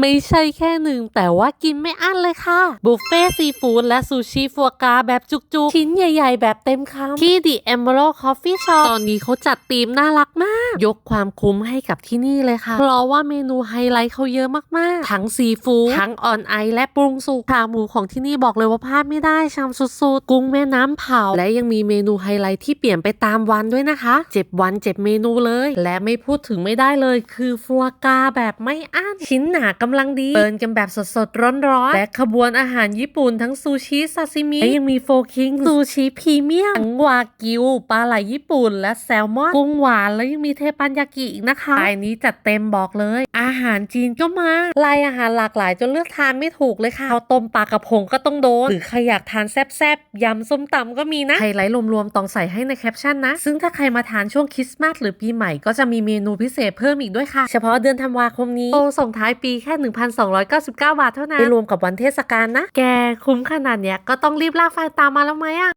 ไม่ใช่แค่หนึ่งแต่ว่ากินไม่อั้นเลยค่ะ บุฟเฟ่ซีฟู้ดและซูชิฟัวกาแบบจุกๆ ชิ้นใหญ่ๆ แบบเต็มคำ ที่ The Emerald Coffee Shop ตอนนี้เขาจัดธีมน่ารักมาก ยกความคุ้มให้กับที่นี่เลยค่ะ เพราะว่าเมนูไฮไลท์เขาเยอะมากๆ ทั้งซีฟู้ดทั้งออนไอและปรุงสุกขาหมูของที่นี่บอกเลยว่าพลาดไม่ได้ชามสุดๆ กุ้งแม่น้ำเผา และยังมีเมนูไฮไลท์ที่เปลี่ยนไปตามวันด้วยนะคะ เจ็บวันเจ็บเมนูเลย และไม่พูดถึงไม่ได้เลย คือฟัวกาแบบไม่อั้นชิ้นหนากำลังดีเปินกันแบบสดๆ ร้อนๆ และขบวนอาหารญี่ปุ่นทั้งซูชิซาซิมิและยังมีโฟคิงซูชิพรีเมียมถังวากิวปลาไหลญี่ปุ่น และแซลมอนกุ้งหวานแล้วยังมีเทปันยากิอีกนะคะรายนี้จัดเต็มบอกเลย อาหารจีนก็มาลายอาหารหลากหลายจนเลือกทานไม่ถูกเลยค่ะข้าวต้มปลากระพงก็ต้องโดน หรือใครอยากทานแซ่บๆยำส้มตำก็มีนะไฮไลท์รวมๆต้องใส่ให้ในแคปชั่นนะ ซึ่งถ้าใครมาทานช่วงคริสต์มาสหรือปีใหม่ก็จะมีเมนูพิเศษเพิ่มอีกด้วยค่ะ เฉพาะเดือนธันวาคมนี้โปรส่งท้ายปีแค่1,299 บาทเท่านั้นไม่รวมกับวันเทศกาลนะ แกคุ้มขนาดเนี้ยก็ต้องรีบลากไฟตามมาแล้วไหมอะ